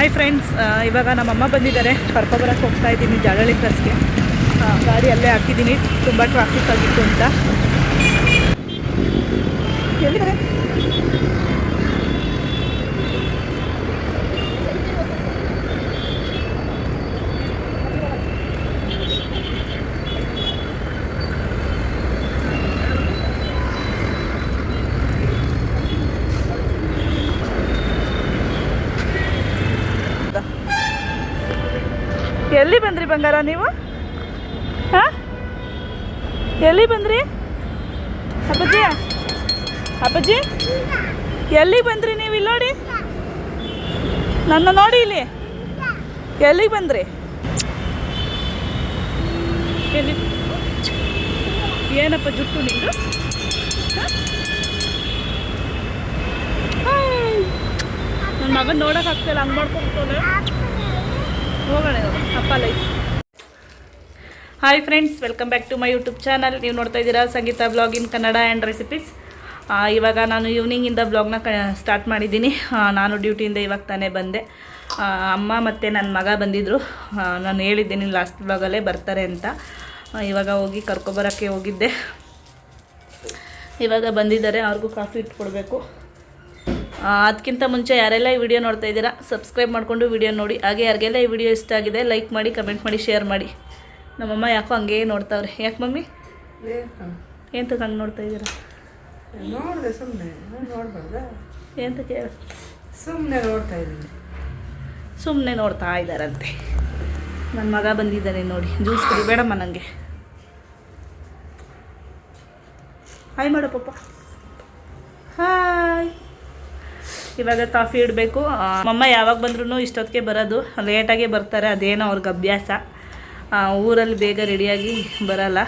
Hi friends ಇವಾಗ ನಮ್ಮಮ್ಮ ಬಂದಿದ್ದಾರೆ. ಕರ್ಕೊಬರಕ್ಕೆ ಹೋಗ್ತಾ ಇದ್ದೀನಿ ಜಳಳಿ ಬಸ್ಗೆ ಗಾಡಿ ಅಲ್ಲೇ ಹಾಕಿದ್ದೀನಿ. ತುಂಬ ಟ್ರಾಫಿಕ್ ಆಗಿತ್ತು ಅಂತ. ಎಲ್ಲಿದ್ದಾರೆ? ಎಲ್ಲಿ ಬಂದ್ರಿ ಬಂಗಾರ ನೀವು? ಹಾಂ? ಎಲ್ಲಿ ಬಂದ್ರಿ? ಅಪ್ಪಾಜಿ? ಅಪ್ಪಾಜಿ? ಎಲ್ಲಿಗೆ ಬಂದ್ರಿ ನೀವು ಇಲ್ಲಿ ನೋಡಿ? ನನ್ನ ನೋಡಿ ಇಲ್ಲಿ. ಎಲ್ಲಿಗೆ ಬಂದ್ರಿ? ಏನಪ್ಪ ಜುಟ್ಟು ನಿಂದು? ನನ್ನ ಮಗನ ನೋಡೋಕ್ಕಾಗ್ತಿಲ್ಲ ಹಂಗೆ ಮಾಡ್ಕೊಂಡ್ರೆ ಹೋಗೋಣ ಅಪ್ಪ life. Hi friends welcome back to my YouTube channel ನೀವು ನೋಡ್ತಾ ಇದ್ದೀರಾ Sangeetha blog in Kannada and recipes ಇವಾಗ ನಾನು ಈವ್ನಿಂಗಿಂದ ಬ್ಲಾಗ್ನ ಕ ಸ್ಟಾರ್ಟ್ ಮಾಡಿದ್ದೀನಿ. ನಾನು ಡ್ಯೂಟಿಯಿಂದ ಇವಾಗ ತಾನೇ ಬಂದೆ. ಅಮ್ಮ ಮತ್ತು ನನ್ನ ಮಗ ಬಂದಿದ್ದರು ನಾನು ಹೇಳಿದ್ದೀನಿ ಲಾಸ್ಟ್ ಬ್ಲಾಗಲ್ಲೇ ಬರ್ತಾರೆ ಅಂತ. ಇವಾಗ ಹೋಗಿ ಕರ್ಕೊಬರೋಕ್ಕೆ ಹೋಗಿದ್ದೆ. ಇವಾಗ ಬಂದಿದ್ದಾರೆ, ಅವ್ರಿಗೂ ಕಾಫಿ ಇಟ್ಕೊಡ್ಬೇಕು. ಅದಕ್ಕಿಂತ ಮುಂಚೆ ಯಾರೆಲ್ಲ ಈ ವಿಡಿಯೋ ನೋಡ್ತಾ ಇದ್ದೀರಾ ಸಬ್ಸ್ಕ್ರೈಬ್ ಮಾಡಿಕೊಂಡು ವಿಡಿಯೋ ನೋಡಿ. ಹಾಗೆ ಯಾರಿಗೆಲ್ಲ ಈ ವಿಡಿಯೋ ಇಷ್ಟ ಆಗಿದೆ ಲೈಕ್ ಮಾಡಿ ಕಮೆಂಟ್ ಮಾಡಿ ಶೇರ್ ಮಾಡಿ. ನಮ್ಮಮ್ಮ ಯಾಕೋ ಹಂಗೆ ನೋಡ್ತಾವ್ರೆ. ಯಾಕೆ ಮಮ್ಮಿ? ಏನು ಹಂಗೆ ನೋಡ್ತಾ ಇದ್ದೀರಾ? ನೋಡಿದೆ ಸುಮ್ಮನೆ ನೋಡ್ಬಾರ್ದ? ಕೇಳ ಸುಮ್ಮನೆ ನೋಡ್ತಾ ಇದ್ದೀನಿ. ಸುಮ್ಮನೆ ನೋಡ್ತಾ ಇದ್ದಾರಂತೆ. ನನ್ನ ಮಗ ಬಂದಿದ್ದಾನೆ ನೋಡಿ. ಜ್ಯೂಸ್ ಕೊಡಿ ಬೇಡಮ್ಮ ನನಗೆ ಹಾಯ್ ಮಾಡು ಪಪ್ಪ ಹಾಯ್ ಇವಾಗ ಕಾಫಿ ಇಡಬೇಕು. ಮಮ್ಮ ಯಾವಾಗ ಬಂದ್ರೂ ಇಷ್ಟೊತ್ತಿಗೆ ಬರೋದು. ಲೇಟಾಗೆ ಬರ್ತಾರೆ, ಅದೇನೋ ಅವ್ರಿಗೆ ಅಭ್ಯಾಸ. ಊರಲ್ಲಿ ಬೇಗ ರೆಡಿಯಾಗಿ ಬರಲ್ಲ.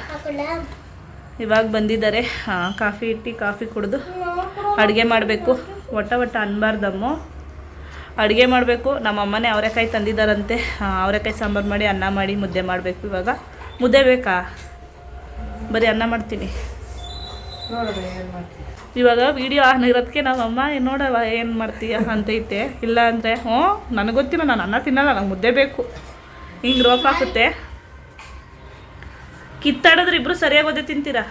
ಇವಾಗ ಬಂದಿದ್ದಾರೆ. ಕಾಫಿ ಇಟ್ಟು ಕಾಫಿ ಕುಡಿದು ಅಡುಗೆ ಮಾಡಬೇಕು. ಒಟ್ಟ ಒಟ್ಟ ಅನ್ಬಾರ್ದಮ್ಮು. ಅಡುಗೆ ಮಾಡಬೇಕು. ನಮ್ಮ ಅಮ್ಮನೇ ಅವರೆಕಾಯಿ ತಂದಿದ್ದಾರಂತೆ. ಅವರೆಕಾಯಿ ಸಾಂಬಾರು ಮಾಡಿ, ಅನ್ನ ಮಾಡಿ ಮುದ್ದೆ ಮಾಡಬೇಕು ಇವಾಗ. ಮುದ್ದೆ ಬೇಕಾ? ಬರೀ ಅನ್ನ ಮಾಡ್ತೀನಿ. ಇವಾಗ ವಿಡಿಯೋ ಆನ್ ಇರೋದಕ್ಕೆ ನಮ್ಮಮ್ಮ "ಏನ್ ನೋಡವ ಏನು ಮಾಡ್ತೀಯ? ಅಂತೈತೆ ಇಲ್ಲ ಅಂದರೆ ಹ್ಞೂ ನನಗೆ ಗೊತ್ತಿಲ್ಲ ನಾನು ಅನ್ನ ತಿನ್ನಲ್ಲ ನಂಗೆ ಮುದ್ದೆ ಬೇಕು. ಹಿಂಗೆ ರೋಪ್ ಹಾಕುತ್ತೆ. ಕಿತ್ತಾಡಿದ್ರೆ ಇಬ್ಬರು ಸರಿಯಾಗಿ ಓದೇ ತಿಂತೀರಾ?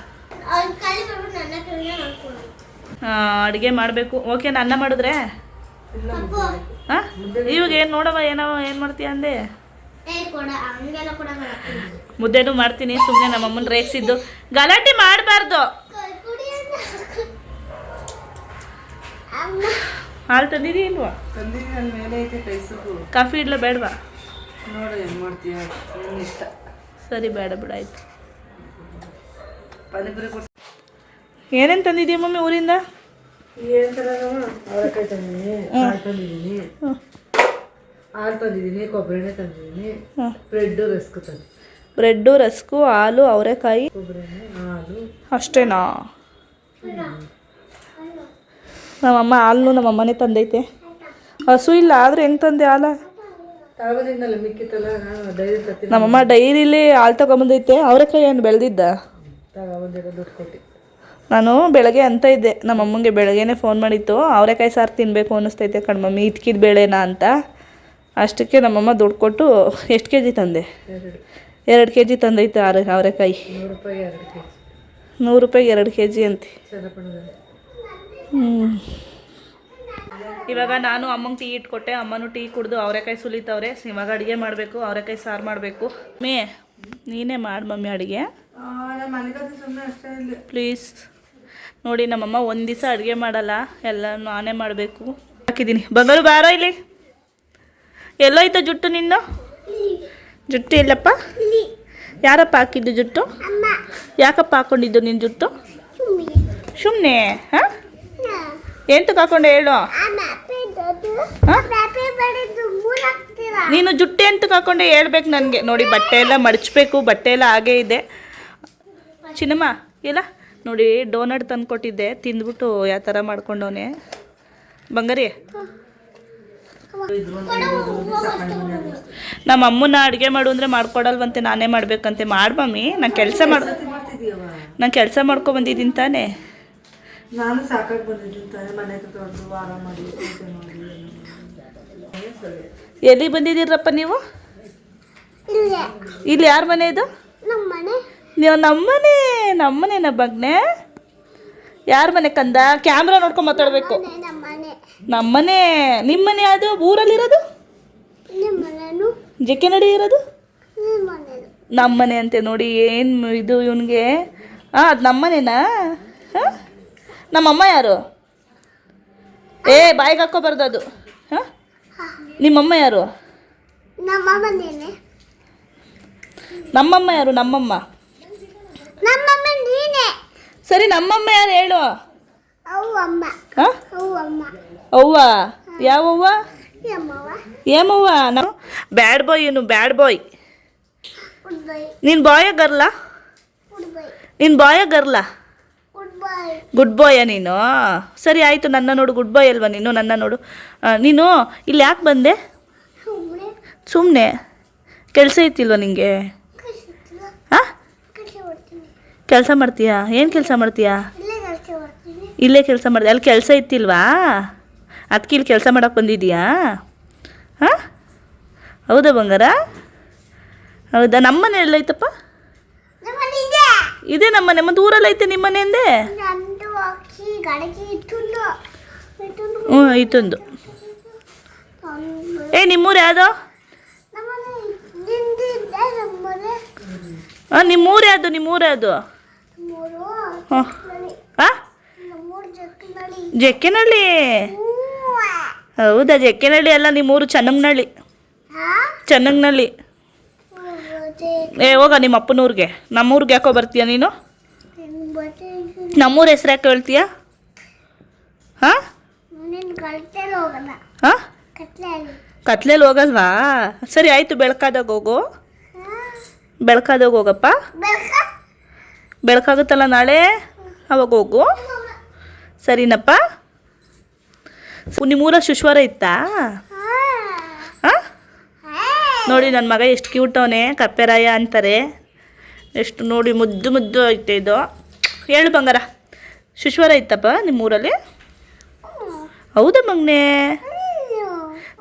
ಅಡುಗೆ ಮಾಡಬೇಕು. ಓಕೆ ಅನ್ನ ಮಾಡಿದ್ರೆ? ಇಲ್ಲ ಹಾಂ? ಇವಾಗ ಏನು ನೋಡವ ಏನೋ ಏನು ಮಾಡ್ತೀಯ ಅಂದೆ? ಮುದ್ದೆನೂ ಮಾಡ್ತೀನಿ ಸುಮ್ಮನೆ ನಮ್ಮಮ್ಮನ ರೇಗಿಸಿದ್ದು. ಗಲಾಟೆ ಮಾಡಬಾರ್ದು. ಹಾಲು ತಂದಿದ್ದೀ ಇಲ್ವಾ? ತಂದಿದ್ದೀನಿ ನನ್ನ ಮೇಲೆ ಐತೆ ಕೈಸು ಕಾಫಿ ಇಡ್ಲ ಬೇಡವಾ? ನೋಡು ಏನು ಮಾಡ್ತೀಯ? ನಿನ್ನ ಇಷ್ಟ. ಸರಿ ಬೇಡ ಬಿಡ ಆಯ್ತು. ಪಾನಿಪುರಿ ಕೊಡ್ಸಿ ಏನೇನು ತಂದಿದ್ದೀಯ ಮಮ್ಮಿ ಊರಿಂದ? ಏನು ಥರ ಅವರೆಕಾಯಿ ತಂದಿದ್ದೀನಿ ಹಾಲು ತಂದಿದ್ದೀನಿ ಹ್ಮ್. ಹಾಲು ತಂದಿದ್ದೀನಿ ಕೊಬ್ಬರಿ ಎಣ್ಣೆ ತಂದಿದ್ದೀನಿ ಹಾಂ ಬ್ರೆಡ್ಡು ರಸ್ಕ್ ತಂದು ಬ್ರೆಡ್ಡು ರಸ್ಕು ಹಾಲು ಅವರೆಕಾಯಿ? ಕೊಬ್ಬರಿ ಎಣ್ಣೆ ಹಾಲು. ಅಷ್ಟೇನಾ? ನಮ್ಮಮ್ಮ ಹಾಲು ನಮ್ಮಮ್ಮನೇ ತಂದೈತೆ. ಹಸು ಇಲ್ಲ ಆದ್ರೆ ಹೆಂಗೆ ತಂದೆ ಹಾಲ? ನಮ್ಮಮ್ಮ ಡೈರಿಲಿ ಹಾಲು ತಗೊಂಬಂದೈತೆ ಅವರೆಕಾಯಿ ಏನು ಬೆಳೆದಿದ್ದ? ನಾನು ಬೆಳಗ್ಗೆ ಅಂತ ಇದ್ದೆ ನಮ್ಮಮ್ಮಂಗೆ ಬೆಳಗ್ಗೆನೇ ಫೋನ್ ಮಾಡಿತ್ತು ಅವರೆಕಾಯಿ ಸಾರು ತಿನ್ನಬೇಕು ಅನ್ನಿಸ್ತೈತೆ ಕಣ್ಮಮ್ಮಿ ಇದ್ಕಿದ ಬೇಳೆನಾ ಅಂತ. ಅಷ್ಟಕ್ಕೆ ನಮ್ಮಮ್ಮ ದುಡ್ಡು ಕೊಟ್ಟು ಎಷ್ಟು ಕೆ ಜಿ ತಂದೆ? ಎರಡು. ಕೆ ಜಿ ತಂದೈತೆ ಆರೆ ಅವರೆಕಾಯಿ ನೂರು ರೂಪಾಯಿಗೆ ಎರಡು ಕೆ ಜಿ ಅಂತೆ. ಇವಾಗ ನಾನು ಅಮ್ಮಂಗೆ ಟೀ ಇಟ್ಕೊಟ್ಟೆ ಅಮ್ಮನೂ ಟೀ ಕುಡಿದು ಅವರೆಕಾಯಿ ಸುಲಿತವ್ರೆ. ಇವಾಗ ಅಡುಗೆ ಮಾಡಬೇಕು ಅವರೆಕಾಯಿ ಸಾರು ಮಾಡಬೇಕು. ಮೇ ನೀನೇ ಮಾಡಿ ಮಮ್ಮಿ ಅಡುಗೆ. ಪ್ಲೀಸ್. ನೋಡಿ ನಮ್ಮಮ್ಮ ಒಂದು ದಿವಸ ಅಡುಗೆ ಮಾಡಲ್ಲ ಎಲ್ಲ ನಾನೇ ಮಾಡಬೇಕು. ಹಾಕಿದ್ದೀನಿ ಬಂಗಾರು ಬಾರ ಇಲ್ಲಿ. ಎಲ್ಲೋಯ್ತು ಜುಟ್ಟು ನಿನ್ನ ಜುಟ್ಟು ಎಲ್ಲಪ್ಪ? ಯಾರಪ್ಪ ಹಾಕಿದ್ದು ಜುಟ್ಟು? ಯಾಕಪ್ಪ ಹಾಕೊಂಡಿದ್ದು ನಿನ್ನ ಜುಟ್ಟು? ಸುಮ್ಮನೆ ಹಾಂ? ಎಂತಕ್ಕೆ ಕಾಕೊಂಡೆ ಹೇಳು? ನೀನು ಜುಟ್ಟೆ ಅಂತ ಕಾಕೊಂಡೆ ಹೇಳ್ಬೇಕು ನನಗೆ. ನೋಡಿ ಬಟ್ಟೆ ಎಲ್ಲ ಮಡಚಬೇಕು ಬಟ್ಟೆ ಎಲ್ಲ ಹಾಗೇ ಇದೆ. ಚಿನ್ನಮ್ಮ ಇಲ್ಲ ನೋಡಿ ಡೋನಟ್ ತಂದು ಕೊಟ್ಟಿದ್ದೆ. ತಿಂದ್ಬಿಟ್ಟು ಯಾವ ಥರ ಮಾಡ್ಕೊಂಡವನೆ? ಬಂಗಾರಿ. ನಮ್ಮ ಅಮ್ಮನ ಅಡುಗೆ ಮಾಡು ಅಂದರೆ ಮಾಡ್ಕೊಡಲ್ವಂತೆ ನಾನೇ ಮಾಡ್ಬೇಕಂತೆ. ಮಾಡು ಮಮ್ಮಿ ನಾನು ಕೆಲಸ ಮಾಡ್ ನಾನು ಕೆಲಸ ಮಾಡ್ಕೊ ಬಂದಿದ್ದೀನಿ ತಾನೇ. ನಾನು ಸಾಕಾಗಿ ಬಂದಿದ್ದೀನಿ ತಾನೆ ಮನೆ ದೊಡ್ಡದು ವಾರ ಮಾಡಿ ಪೂಜೆ ಮಾಡಿ ಎಲ್ಲ ಬಂದಿದ್ದೀರಪ್ಪ ನೀವು? ಇಲ್ಲಿ ಯಾರ ಮನೆ ಇದು? ನಮ್ಮ ಮನೆ ನೀವು ನಮ್ಮನೆ ನಮ್ಮನೆನ ಬಗ್ನೆ. ಯಾರ ಮನೆ ಕಂದ? ಕ್ಯಾಮ್ರಾ ನೋಡ್ಕೊಂಡು ಮಾತಾಡಬೇಕು. ನಮ್ಮ ಮನೆ ನಮ್ಮನೆ ನಿಮ್ಮನೆ ಅದು ಊರಲ್ಲಿರೋದು? ಜೆಕೆ ನಡಿ ಇರೋದು? ನಮ್ಮನೆ ಅಂತೆ ನೋಡಿ ಏನು ಇದು ಇವನಿಗೆ? ಹಾಂ ಅದು ನಮ್ಮನೆನಾ? ಹಾಂ? ನಮ್ಮಮ್ಮ ಯಾರು? ಏ ಬಾಯಿಗೆ ಹಾಕೋಬಾರ್ದು ಅದು. ಹಾಂ? ನಿಮ್ಮಮ್ಮ ಯಾರು? ನಮ್ಮಮ್ಮ ಯಾರು? ನಮ್ಮಮ್ಮ. ಸರಿ ನಮ್ಮಮ್ಮ ಯಾರು ಹೇಳು. ಅವ್ವ ಯಾವವ್ವ ಏಮವ್ವ ನಾವು ಬ್ಯಾಡ್ ಬಾಯ್ ಏನು ಬ್ಯಾಡ್ ಬಾಯ್. ನಿನ್ ಬಾಯ ಗರ್ಲಾ? ನೀನು ಬಾಯ ಗರ್ಲ? ಗುಡ್ ಬಾಯ ನೀನು? ಸರಿ ಆಯಿತು ನನ್ನ ನೋಡು ಗುಡ್ ಬಾಯ್ ಅಲ್ವಾ ನೀನು? ನನ್ನ ನೋಡು. ನೀನು ಇಲ್ಲಿ ಯಾಕೆ ಬಂದೆ? ಸುಮ್ಮನೆ ಕೆಲಸ ಇತ್ತಿಲ್ವಾ ನಿಂಗೆ? ಕಳಿಸ್ತಿಲ್ಲ ಹಾಂ ಕೆಲಸ ಮಾಡ್ತೀಯಾ? ಏನು ಕೆಲಸ ಮಾಡ್ತೀಯಾ? ಇಲ್ಲೇ ಕೆಲಸ ಮಾಡಿದೆ ಅಲ್ಲಿ ಕೆಲಸ ಇತ್ತಿಲ್ವಾ? ಅದಕ್ಕೆ ಇಲ್ಲಿ ಕೆಲಸ ಮಾಡೋಕೆ ಬಂದಿದ್ದೀಯಾ? ಹಾಂ ಹೌದಾ ಬಂಗಾರ? ಹೌದಾ ನಮ್ಮನೆ ಎಲ್ಲೈತಪ್ಪ ನಮ್ಮನೆ ಇದೆ ನಮ್ಮನೆ ಮನೆ ಊರಲ್ಲಿ ಐತೆ ನಿಮ್ಮನೆ ಇಟ್ಟುಂಡು ಹ್ಞೂ ಐತೊಂದು ಏ ನಿಮ್ಮೂರು ಯಾವುದು? ಹಾಂ ನಿಮ್ಮೂರು. ಯಾವುದು ನಿಮ್ಮೂರು ಯಾವುದು? ಹಾಂ ಹಾಂ ನಮ್ಮೂರು ಜಕ್ಕ ನಳಿ ಜಕ್ಕೆನಹಳ್ಳಿ ಹೂವ. ಹೌದಾ ಜಕ್ಕೆನಳ್ಳಿ ಅಲ್ಲ ನಿಮ್ಮೂರು ಚನ್ನಂಗ್ನಳ್ಳಿ ಮತ್ತೆ ಏ, ಹೋಗ ನಿಮ್ಮ ಅಪ್ಪನೂರಿಗೆ. ನಮ್ಮೂರಿಗೆ ಯಾಕೋ ಬರ್ತೀಯ ನೀನು? ನಮ್ಮೂರ ಹೆಸ್ರು ಯಾಕೆ ಹೇಳ್ತೀಯ? ಹಾಂ? ಕತ್ಲೇಲಿ ಹೋಗಲ್ವಾ? ಸರಿ, ಆಯಿತು, ಬೆಳಕಾದಾಗ ಹೋಗು. ಬೆಳಕಾದಾಗ ಹೋಗಪ್ಪ. ಬೆಳಕ ಬೆಳಕಾಗುತ್ತಲ್ಲ ನಾಳೆ? ಅವಾಗ ಹೋಗು. ಸರಿನಪ್ಪ? ನಿಮ್ಮೂರ ಶುಶ್ವಾರ ಇತ್ತಾ? ನೋಡಿ ನನ್ನ ಮಗ ಎಷ್ಟು ಕ್ಯೂಟ್ ಅವನೇ ಕಪ್ಪೆರಾಯ ಅಂತಾರೆ. ಎಷ್ಟು ನೋಡಿ ಮುದ್ದು ಮುದ್ದು ಐತೆ ಇದು. ಹೇಳು ಬಂಗಾರ. ಶುಶ್ವರ ಇತ್ತಪ್ಪ ನಿಮ್ಮೂರಲ್ಲಿ? ಹೌದಾ ಮಗ್ನೆ?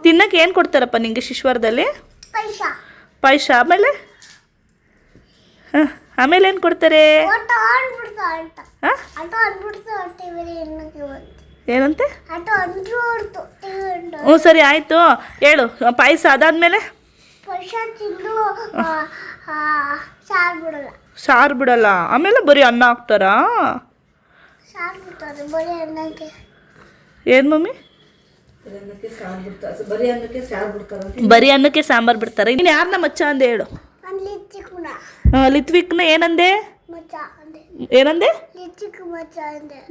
ತಿನ್ನಕ್ಕೆ ಏನು ಕೊಡ್ತಾರಪ್ಪ ನಿಂಗೆ ಶಿಶ್ವರದಲ್ಲಿ? ಪಾಯಸ ಆಮೇಲೆ? ಹಾಂ ಆಮೇಲೆ ಏನು ಕೊಡ್ತಾರೆ? ಏನಂತೆ? ಹ್ಞೂ ಸರಿ ಆಯಿತು. ಹೇಳು ಪಾಯಸ ಅದಾದಮೇಲೆ? ಸಾರು ಬಿಡಲ್ಲ ಸಾರು ಬಿಡಲ್ಲ ಆಮೇಲೆ ಬರೀ ಅನ್ನ ಹಾಕ್ತಾರಾ? ಸಾರು ಬಿಡ್ತಾರೆ ಬರೀ ಅನ್ನಕ್ಕೆ. ಏನು ಮಮ್ಮಿ? ಬರೀ ಅನ್ನಕ್ಕೆ ಸಾಂಬಾರ್ ಬಿಡ್ತಾರೆ. ನೀನು ಯಾರನ್ನ ಮಚ್ಚ ಅಂದೆ ಹೇಳು? ಲಿತ್ವಿಕ್ನ ಏನಂದೆ? ಮಚ್ಚ ಅಂದೆ. ಏನಂದೆ?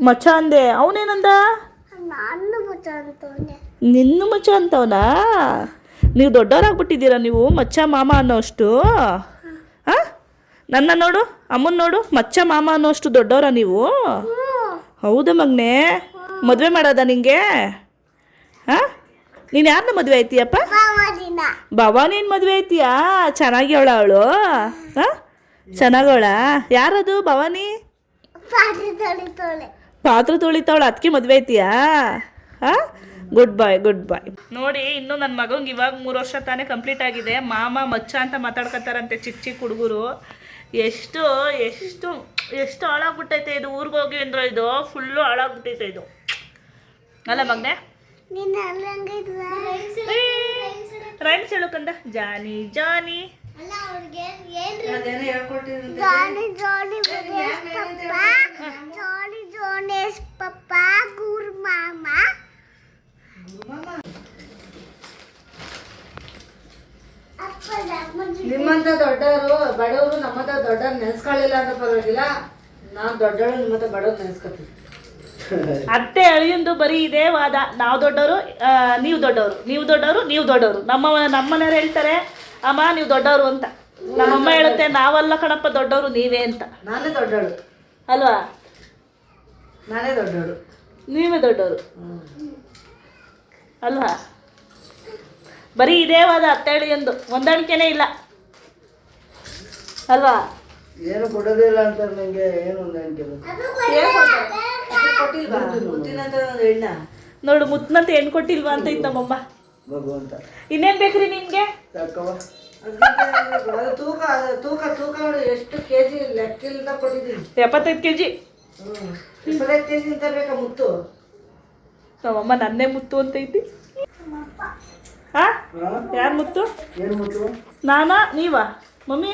ಮಚ್ಚ ಅಂದೆ. ಅವನೇನಂದ? ನಿನ್ನ ಮಚ್ಚ ಅಂತವನಾ? ನೀವು ದೊಡ್ಡವರಾಗ್ಬಿಟ್ಟಿದ್ದೀರಾ ನೀವು? ಮಚ್ಚ ಮಾಮ ಅನ್ನೋಷ್ಟು? ಹಾಂ? ನನ್ನ ನೋಡು ಅಮ್ಮನ ನೋಡು ಮಚ್ಚ ಮಾಮ ಅನ್ನೋಷ್ಟು ದೊಡ್ಡವರ ನೀವು? ಹೌದು ಮಗ್ನೆ. ಮದುವೆ ಮಾಡೋದ ನಿಂಗೆ? ಹಾಂ? ನೀನು ಯಾರನ್ನ ಮದುವೆ ಆಯ್ತೀಯಪ್ಪ? ಮಾಮದಿನ ಬಾಬಾ ನೀನು ಮದುವೆ ಆಯ್ತೀಯಾ? ಚೆನ್ನಾಗಿ ಅವಳ ಅವಳು. ಹಾಂ? ಚೆನ್ನಾಗವಳ? ಯಾರದು ಭವಾನಿ? ಪಾತ್ರೆ ತೊಳಿತಾವಳ. ಅದಕ್ಕೆ ಮದುವೆ ಐತಿಯಾ ಹಾಂ? ಗುಡ್ ಬಾಯ್ ಗುಡ್ ಬಾಯ್ ನೋಡಿ ಇನ್ನು ನನ್ನ ಮಗಂಗೆ ಇವಾಗ ಮೂರು ವರ್ಷ ತಾನೇ ಕಂಪ್ಲೀಟ್ ಆಗಿದೆ. ಮಾಮ ಮಚ್ಚ ಅಂತ ಮಾತಾಡ್ಕೊತಾರಂತೆ ಚಿಕ್ಕ ಚಿಕ್ಕ ಹುಡುಗರು. ಎಷ್ಟು ಎಷ್ಟು ಎಷ್ಟು ಹಾಳಾಗ್ಬಿಟ್ಟೈತೆ ಇದು ಊರಿಗೆ ಹೋಗಿ ಅಂದ್ರೆ ಇದು. ಫುಲ್ಲು ಹಾಳಾಗ್ಬಿಟ್ಟೈತೆ ಇದು. ಅಲ್ಲ ಮಗನೆ? ರೈಮ್ಸ್ ಜಾನಿ ಜಾನಿ. ಜಾನಿ ಅಲ್ಲ ನಿಮ್ಮಂತ ದೊಡ್ಡವರು ಬಡವರು ನಮ್ಮಂತ ದೊಡ್ಡವ್ರು ನೆನ್ಸ್ಕೊಳ್ಳಿಲ್ಲ ಅಂತ ಪರವಾಗಿಲ್ಲ. ನಾವು ದೊಡ್ಡವರು ನಿಮ್ಮಂತ ಬಡವ್ರು ನೆನ್ಸ್ಕೊತೀವಿ ಅತ್ತೆ ಅಳಿಯಂದು ಬರೀ ಇದೇ ವಾದ. ನಾವು ದೊಡ್ಡವರು ನೀವು ದೊಡ್ಡವರು. ನೀವು ದೊಡ್ಡವರು ನೀವು ದೊಡ್ಡವರು. ನಮ್ಮ ನಮ್ಮನೆಯವ್ರು ಹೇಳ್ತಾರೆ ಅಮ್ಮ ನೀವು ದೊಡ್ಡವರು ಅಂತ. ನಮ್ಮಮ್ಮ ಹೇಳುತ್ತೆ ನಾವಲ್ಲ ಕಣಪ್ಪ ದೊಡ್ಡವರು ನೀವೇ ಅಂತ. ನಾನೇ ದೊಡ್ಡವಳು. ಅಲ್ವಾ? ನಾನೇ ದೊಡ್ಡವಳು. ನೀವೇ ದೊಡ್ಡವರು. ಅಲ್ವಾ? ಬರೀ ಇದೇ ವಾದ ಅತ್ತೆ ಎಂದು. ಹೊಂದಾಣಿಕೆನೇ ಇಲ್ಲ. ಅಲ್ವಾ? ಏನು ಕೊಡೋದಿಲ್ಲ ಅಂತ ನಂಗೆ ಏನು ಹೊಂದಾಣಿಕೆ ಇಲ್ಲ. ಕೊಟ್ಟಿಲ್ವಾ? ಮುತ್ತಿನಂತ ಒಂದು ಹೆಣ್ಣ ನೋಡು ಮುತ್ತನಂತ ಹೆಣ್ಣು ಕೊಟ್ಟಿಲ್ವಾ ಅಂತ ಇತ್ತು ನಮ್ಮಮ್ಮ. ಮಗು ಅಂತ ಇನ್ನೇನ್ ಬೇಕ್ರಿ ನಿಮ್ಗೆ? ತೂಕ ತೂಕ ತೂಕ ಎಷ್ಟು ಕೆಜಿ ಲೆಕ್ಕಿಲ್ದ ಕೊಟ್ಟಿದ್ದೀನಿ. ಎಪ್ಪತ್ತೈದು ಕೆಜಿ. ಹ್ಮ್. ಇಪ್ಪತ್ತೈದು ಕೆಜಿ ಅಂತ ಬೇಕಾ ಮುತ್ತು? ನಮ್ಮಮ್ಮ ನನ್ನೇ ಮುತ್ತು ಅಂತ ಐತಿ ಹಾ? ಹಾ? ಯಾರು ಮುತ್ತು? ನಾನ? ನೀವಾ? ಮಮ್ಮಿ?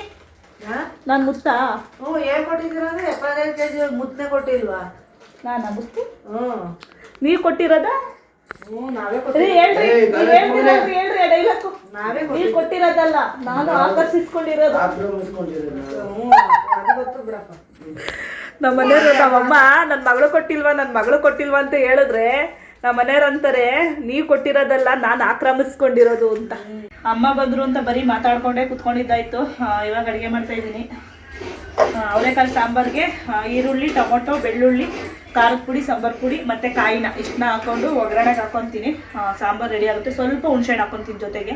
ಹಾ? ನಾನು ಮುತ್ತಾ? ಹ್ಞೂ ಏನ್ ಕೊಟ್ಟಿದ್ದೀರ ಅಂದ್ರೆ ಎಪ್ಪತ್ತೈದು ಕೆಜಿ ಮುತ್ತನೆ ಕೊಟ್ಟಿಲ್ವಾ? ನಾನಾ ಮುತ್ತು? ಹ್ಞೂ. ನೀವು ಕೊಟ್ಟಿರೋದ? ಹ್ಞೂ ನಾವೇ ನೀವ್ ಹೇಳ್ತೀರಲ್ರಿ, ಹೇಳ್ರಿ ಡೈಲಾಗು ನಾವೇ ನೀವು ಕೊಟ್ಟಿರೋದಲ್ಲ ನಾನು ಆಕರ್ಷಿಸ್ಕೊಂಡಿರೋದು. ಗೊತ್ತು ಬಿಡಪ್ಪ. ನಮ್ಮ ಮನೆಯವರು ನಮ್ಮಮ್ಮ ನನ್ನ ಮಗಳು ಕೊಟ್ಟಿಲ್ವಾ ನನ್ನ ಮಗಳು ಕೊಟ್ಟಿಲ್ವಾ ಅಂತ ಹೇಳಿದ್ರೆ ನಮ್ಮ ಮನೆಯವ್ರು ಅಂತಾರೆ, ನೀವು ಕೊಟ್ಟಿರೋದಲ್ಲ ನಾನು ಆಕ್ರಮಿಸ್ಕೊಂಡಿರೋದು ಅಂತ. ಅಮ್ಮ ಬಂದ್ರು ಅಂತ ಬರೀ ಮಾತಾಡ್ಕೊಂಡೇ ಕುತ್ಕೊಂಡಿದ್ದಾಯ್ತು. ಇವಾಗ ಅಡುಗೆ ಮಾಡ್ತಾ ಇದ್ದೀನಿ. ಅವರೆಕಾಳು ಸಾಂಬಾರ್ಗೆ ಈರುಳ್ಳಿ, ಟೊಮೊಟೊ, ಬೆಳ್ಳುಳ್ಳಿ, ಖಾರದ ಪುಡಿ, ಸಾಂಬಾರ್ ಪುಡಿ, ಮತ್ತೆ ಕಾಯಿನ. ಇಷ್ಟನ್ನ ಹಾಕೊಂಡು ಒಗ್ಗರಣೆಗೆ ಹಾಕೊತೀನಿ. ಸಾಂಬಾರ್ ರೆಡಿ ಆಗುತ್ತೆ. ಸ್ವಲ್ಪ ಹುಣ್ಸೆಹಣ್ಣು ಹಾಕೊತೀನಿ ಜೊತೆಗೆ.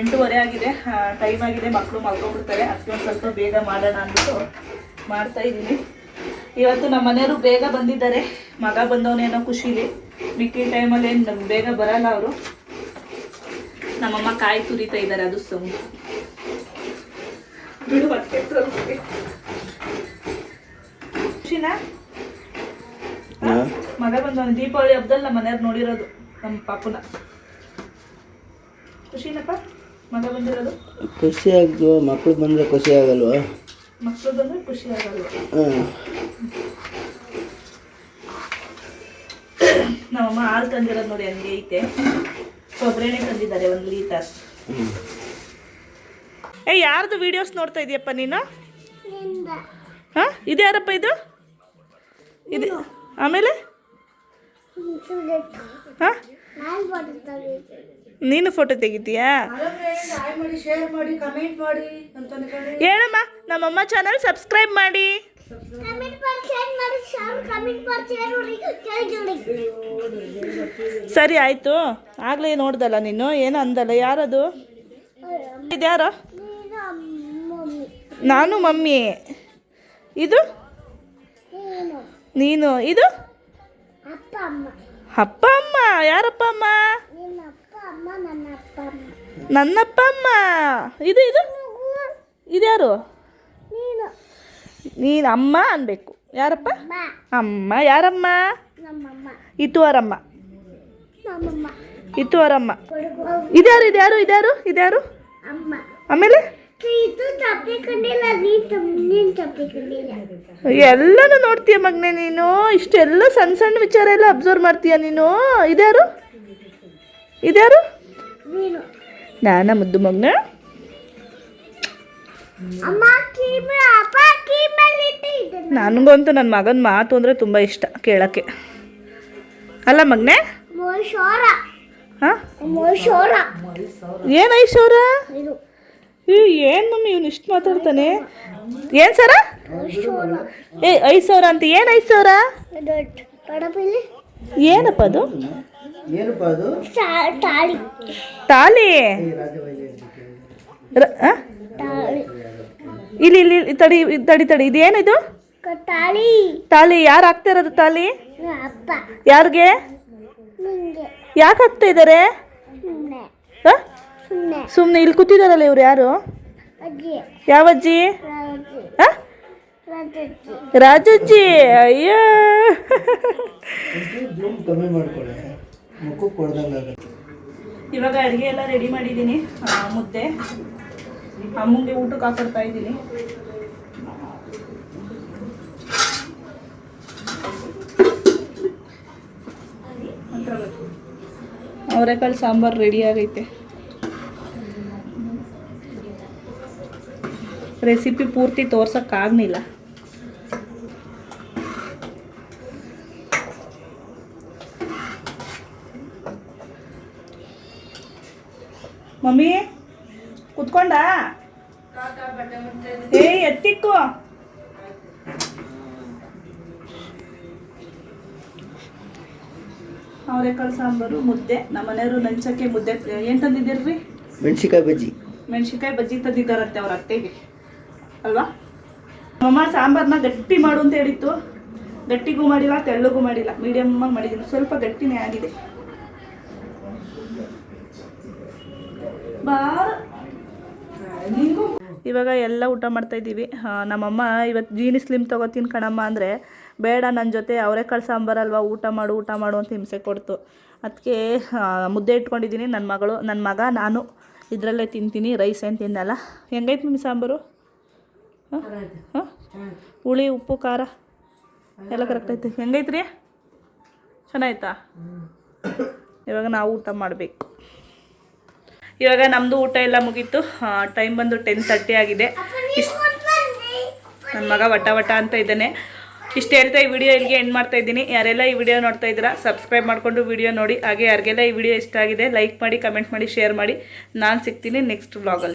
ಎಂಟೂವರೆ ಆಗಿದೆ. ಟೈಮ್ ಆಗಿದೆ. ಮಕ್ಕಳು ಮಲ್ಕೊಂಡ್ಬಿಡ್ತಾರೆ. ಅದಕ್ಕೆ ಸ್ವಲ್ಪ ಬೇಗ ಮಾಡೋಣ ಅಂದ್ಬಿಟ್ಟು ಮಾಡ್ತಾ ಇದ್ದೀನಿ. ಇವತ್ತು ನಮ್ಮ ಮನೆಯವರು ಬೇಗ ಬಂದಿದ್ದಾರೆ. ಮಗ ಬಂದವನೇನೋ ಖುಷಿಲಿ. ಮಿಕ್ಕಿ ಟೈಮಲ್ಲಿ ಏನು ಬೇಗ ಬರಲ್ಲ ಅವರು. ನಮ್ಮಮ್ಮ ಕಾಯಿ ತುರಿತಾ ಇದ್ದಾರೆ ಅದು ಸೌಂಡ್. ಬಿಡು ಮತ್ತೆ ಖುಷಿನಾ? ಮಗ ಬಂದವನು. ದೀಪಾವಳಿ ಹಬ್ಬದಲ್ಲಿ ನಮ್ಮ ಮನೆಯವ್ರು ನೋಡಿರೋದು ನಮ್ಮ ಪಾಪುನ. ಖುಷಿನಪ್ಪ? ಮಗ ಬಂದಿರೋದು? ಖುಷಿ ಮಕ್ಕಳು ಬಂದ್ರೆ ಖುಷಿ ಆಗಲ್ವಾ? ಮಕ್ಕಳು ಬಂದ್ರೆ ಖುಷಿ ಆಗಲ್ಲ ನಮ್ಮಮ್ಮ ಹಾಲು ತಂದಿರೋದು ನೋಡಿ ಹಂಗೆ ಐತೆ. ಕೊಬ್ಬರಿ ಎಣ್ಣೆ ತಂದಿದ್ದಾರೆ ಒಂದು ಲೀಟರ್. ಏ ಯಾರ್ದು ವಿಡಿಯೋಸ್ ನೋಡ್ತಾ ಇದೀಯಪ್ಪ ನೀನು? ಹಾಂ? ಇದು ಯಾರಪ್ಪ ಇದು? ಇದು ಆಮೇಲೆ? ಹಾಂ? ನಾನು ಫೋಟೋ ತೆಗಿತೀಯಾ? ಹೇಳಮ್ಮ ನಮ್ಮಮ್ಮ ಚಾನಲ್ ಸಬ್ಸ್ಕ್ರೈಬ್ ಮಾಡಿ. ಸರಿ ಆಯಿತು. ಆಗಲೇ ನೋಡ್ದಲ್ಲ ನೀನು? ಏನು ಅಂದಲ್ಲ ಯಾರದು? ಇದ್ಯಾರೋ? ನೀನು ಮಮ್ಮಿ. ಇದು? ನೀನು. ಇದು? ಅಪ್ಪ ಅಮ್ಮ. ಯಾರಪ್ಪ ಅಮ್ಮ? ನಿನ್ನ ಅಪ್ಪ ಅಮ್ಮ ನನ್ನ ಅಪ್ಪ ಅಮ್ಮ ನನ್ನಪ್ಪ ಅಮ್ಮ ಇದು ಇದು ಇದ್ಯಾರು ನೀನು ನೀನು ಅಮ್ಮ ಅನ್ಬೇಕು ಯಾರಪ್ಪ ಅಮ್ಮ ಅಮ್ಮ ಯಾರಮ್ಮ ನಮ್ಮಮ್ಮ ಇತುವರಮ್ಮ ನಮ್ಮಮ್ಮ ಇತುವರಮ್ಮ ಕೊಡುಗು ಇದ್ಯಾರು ಇದ್ಯಾರು ಇದ್ಯಾರು ಇದ್ಯಾರು ಅಮ್ಮ ಆಮೇಲೆ ಇದು ತಪ್ಪಿಕೊಂಡಿಲ್ಲ ನೀನು ತಪ್ಪು ನೀನು ತಪ್ಪಿಕೊಂಡಿಲ್ಲ ಎಲ್ಲನೂ ನೋಡ್ತೀಯ ಮಗನೆ ನೀನು ಇಷ್ಟೆಲ್ಲ ಸಣ್ಣ ಸಣ್ಣ ವಿಚಾರ ಎಲ್ಲ ಅಬ್ಸರ್ವ್ ಮಾಡ್ತೀಯ ನೀನು ಇದ್ಯಾರು ಇದ್ಯಾರು? ನೀನು. ಮುದ್ದು ಮಗ್ನ. ನನಗಂತೂ ನನ್ನ ಮಗನ ಮಾತು ಅಂದರೆ ತುಂಬ ಇಷ್ಟ ಕೇಳೋಕ್ಕೆ. ಅಲ್ಲ ಮಗ್ನೆ? ಹಾಂ? ಶೋರಾ ಏನು ಈ ಏನು ಮಮ್ಮಿ ಇವ್ನು ಇಷ್ಟು ಮಾತಾಡ್ತಾನೆ? ಏನು ಸರ? ಏ ಐದು ಸಾವಿರ ಅಂತ ಏನು ಐದು ಸಾವಿರ ಏನಪ್ಪ ಅದು? ಏನಪ್ಪ ಅದು ತಾಳಿ? ತಾಳಿ? ಇಲ್ಲಿ ಇಲ್ಲಿ ಇಲ್ಲಿ ತಡಿ ಇದ್ ತಡಿ ತಡಿ. ಇದೇನಿದು ತಾಳಿ. ತಾಳಿ ಯಾರು ಹಾಕ್ತಾ ಇರೋದು ತಾಳಿ? ಅಪ್ಪ. ಯಾರಿಗೆ? ಯಾಕೆ ಹಾಕ್ತಾ ಇದ್ದಾರೆ ಸುಮ್ಮನೆ ಇಲ್ಲಿ ಕೂತಿದಾರಲ್ಲ ಇವ್ರು ಯಾರು? ಅಜ್ಜಿ. ಯಾವ ಅಜ್ಜಿ? ರಾಜಜ್ಜಿ. ಅಯ್ಯೋ. ಮುಖಕ್ಕೆ ಕೊಡ್ದಂಗೆ ಆಗುತ್ತೆ. ಇವಾಗ ಅಡುಗೆ ಎಲ್ಲ ರೆಡಿ ಮಾಡಿದ್ದೀನಿ. ಮುದ್ದೆ. ಅಮ್ಮಂಗೆ ಊಟಕ್ಕೆ ಹಾಕೊಡ್ತಾ ಇದ್ದೀನಿ. ಅವರೆಕಾಳು ಸಾಂಬಾರು ರೆಡಿ ಆಗೈತೆ. ರೆಸಿಪಿ ಪೂರ್ತಿ ತೋರ್ಸೋಕ್ಕಾಗಲಿಲ್ಲ. ಮಮ್ಮಿ ಕುತ್ಕೊಂಡ? ಏ ಎತ್ತಿಕ್ಕು. ಅವರೆಕಾಳು ಸಾಂಬಾರು ಮುದ್ದೆ. ನಮ್ಮ ಮನೆಯವರು ನಂಚಕ್ಕೆ ಮುದ್ದೆ ಏನು ತಂದಿದ್ದೀರ್ರಿ ಮೆಣಸಿಕಾಯಿ ಬಜ್ಜಿ. ಮೆಣಸಿನ್ಕಾಯಿ ಬಜ್ಜಿ ತಂದಿದ್ದಾರಂತೆ ಅವ್ರ ಅತ್ತೆಗೆ. ಅಲ್ವಾ? ಮಮ್ಮ ಸಾಂಬಾರನ್ನ ಗಟ್ಟಿ ಮಾಡು ಅಂತ ಹೇಳಿತ್ತು. ಗಟ್ಟಿಗೂ ಮಾಡಿಲ್ಲ ತೆಳ್ಳಗೂ ಮಾಡಿಲ್ಲ. ಮೀಡಿಯಮ್ ಆಗಿ ಮಾಡಿದ್ದೀನಿ. ಸ್ವಲ್ಪ ಗಟ್ಟಿನೇ ಆಗಿದೆ. ಇವಾಗ ಎಲ್ಲ ಊಟ ಮಾಡ್ತಾ ಇದ್ದೀವಿ. ನಮ್ಮಮ್ಮ ಇವತ್ತು ಜೀನಿ ಸ್ಲಿಮ್ ತಗೋತೀನಿ ಕಣಮ್ಮ ಅಂದರೆ ಬೇಡ ನನ್ನ ಜೊತೆ ಅವರೇ ಸಾಂಬಾರಲ್ವಾ ಊಟ ಮಾಡು ಊಟ ಮಾಡು ಅಂತ ಹಿಂಸೆ ಕೊಡ್ತು. ಅದಕ್ಕೆ ಮುದ್ದೆ ಇಟ್ಕೊಂಡಿದ್ದೀನಿ ನನ್ನ ಮಗಳು ನನ್ನ ಮಗ ನಾನು. ಇದರಲ್ಲೇ ತಿಂತೀನಿ ರೈಸ್ ಏನು ತಿನ್ನಲ್ಲ. ಹೆಂಗೈತೆ ನಿಮ್ಮ ಸಾಂಬಾರು? ಹಾಂ? ಹುಳಿ ಉಪ್ಪು ಖಾರ? ಎಲ್ಲ ಕರೆಕ್ಟ್ ಐತೆ. ಹೆಂಗೈತ್ರಿ? ಚೆನ್ನಾಯ್ತಾ? ಇವಾಗ ನಾವು ಊಟ ಮಾಡಬೇಕು. ಇವಾಗ ನಮ್ಮದು ಊಟ ಎಲ್ಲ ಮುಗೀತು. ಟೈಮ್ ಬಂದು ಟೆನ್ ತರ್ಟಿ ಆಗಿದೆ. ಇಷ್ಟು ನನ್ನ ಮಗ ವಟ ವಟ ಅಂತ ಇದ್ದಾನೆ. ಇಷ್ಟು ಹೇಳ್ತಾ ಈ ವಿಡಿಯೋ ಇಲ್ಲಿಗೆ ಎಂಡ್ ಮಾಡ್ತಾ ಇದ್ದೀನಿ. ಯಾರೆಲ್ಲ ಈ ವಿಡಿಯೋ ನೋಡ್ತಾ ಇದ್ದೀರಾ ಸಬ್ಸ್ಕ್ರೈಬ್ ಮಾಡಿಕೊಂಡು ವಿಡಿಯೋ ನೋಡಿ. ಹಾಗೆ ಯಾರಿಗೆಲ್ಲ ಈ ವಿಡಿಯೋ ಇಷ್ಟ ಆಗಿದೆ ಲೈಕ್ ಮಾಡಿ ಕಮೆಂಟ್ ಮಾಡಿ ಶೇರ್ ಮಾಡಿ. ನಾನು ಸಿಗ್ತೀನಿ ನೆಕ್ಸ್ಟ್ ವ್ಲಾಗಲ್ಲಿ